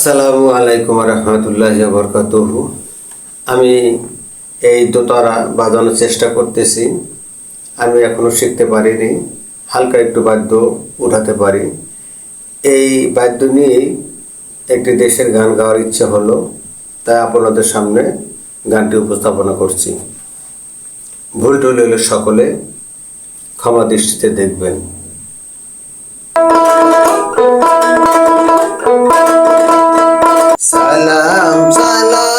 আসসালামু আলাইকুম রহমতুল্লাহ বরকাতুহু। আমি এই দোতারা বাজানোর চেষ্টা করতেছি। আমি এখনও শিখতে পারিনি, হালকা একটু বাদ্য উঠাতে পারি। এই বাদ্য নিয়েই একটি দেশের গান গাওয়ার ইচ্ছে হলো, তাই আপনাদের সামনে গানটি উপস্থাপনা করছি। ভুল টুল হলে সকলে ক্ষমা দৃষ্টিতে দেখবেন। I love.